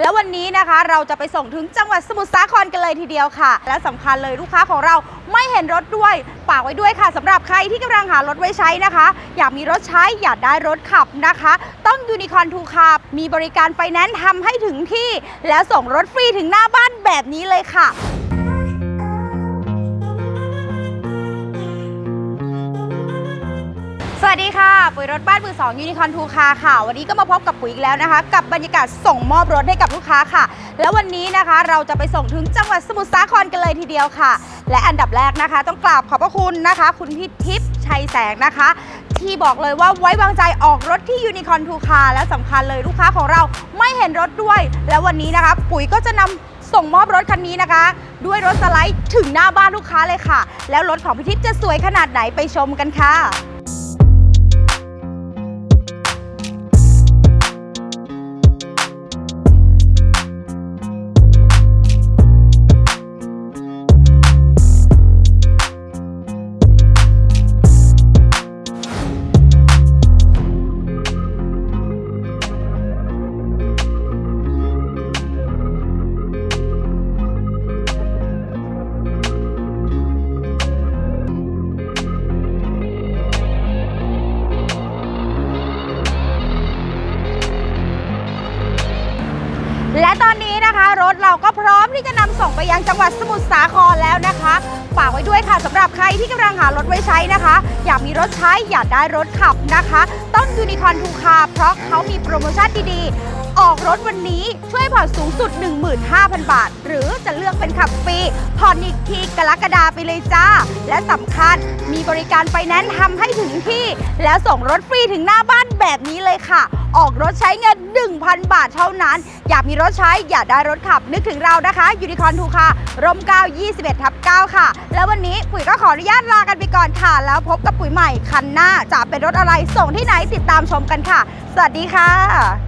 แล้ววันนี้นะคะเราจะไปส่งถึงจังหวัดสมุทรสาครกันเลยทีเดียวค่ะ และสำคัญเลยลูกค้าของเราไม่เห็นรถด้วยฝากไว้ด้วยค่ะสำหรับใครที่กำลังหารถไว้ใช้นะคะ อยากมีรถใช้อยากได้รถขับนะคะ ต้องยูนิคอนทูคาร์มีบริการไฟแนนซ์ทำให้ถึงที่ แล้วส่งรถฟรีถึงหน้าบ้านแบบนี้เลยค่ะ สวัสดีค่ะ ปุ๋ยรถบ้านมือ2ยูนิคอนทูคาค่ะ วันนี้ก็มาพบกับปุ๋ยอีกแล้วนะคะ กับบรรยากาศส่งมอบรถให้กับลูกค้าค่ะ แล้ววันนี้นะคะเราจะไปส่งถึงจังหวัดสมุทรสาครกันเลยทีเดียวค่ะ และอันดับแรกนะคะ ต้องกราบขอบพระคุณนะคะ คุณพี่ทิพย์ชัยแสงนะคะ ที่บอกเลยว่าไว้วางใจออกรถที่ยูนิคอนทูคาและสำคัญเลยลูกค้าของเราไม่เห็นรถด้วย แล้ววันนี้นะคะ ปุ๋ยก็จะนำส่งมอบรถคันนี้นะคะ ด้วยรถสไลด์ถึงหน้าบ้านลูกค้าเลยค่ะ แล้วรถของพี่ทิพย์จะสวยขนาดไหนไปชมกันค่ะ และตอนนี้นะคะรถเราก็พร้อม ที่จะนำส่งไปยังจังหวัดสมุทรสาครแล้วนะคะ ฝากไว้ด้วยค่ะสำหรับใครที่กำลังหารถไว้ใช้นะคะ อยากมีรถใช้อยากได้รถขับนะคะ ต้องยูนิคอนทูคาเพราะเขามีโปรโมชั่นดีๆ ออกรถวันนี้ช่วยผ่อนสูงสุด 15,000 บาท หรือจะเลือกเป็นขับฟรีผ่อนอีกทีกรกฎาไปเลยจ้า และสำคัญมีบริการไฟแนนซ์ทำให้ถึงที่ แล้วส่งรถฟรีถึงหน้าบ้านแบบนี้เลยค่ะออกรถใช้เงิน 1,000 บาทเท่านั้น อยากมีรถใช้ อยากได้รถขับ นึกถึงเรานะคะยูนิคอนทูค่ะ ร่ม9 21ทับ9ค่ะ แล้ววันนี้ปุ๋ยก็ขออนุญาตลากันไปก่อนค่ะ แล้วพบกับปุ๋ยใหม่คันหน้าจะเป็นรถอะไรส่งที่ไหนติดตามชมกันค่ะ สวัสดีค่ะ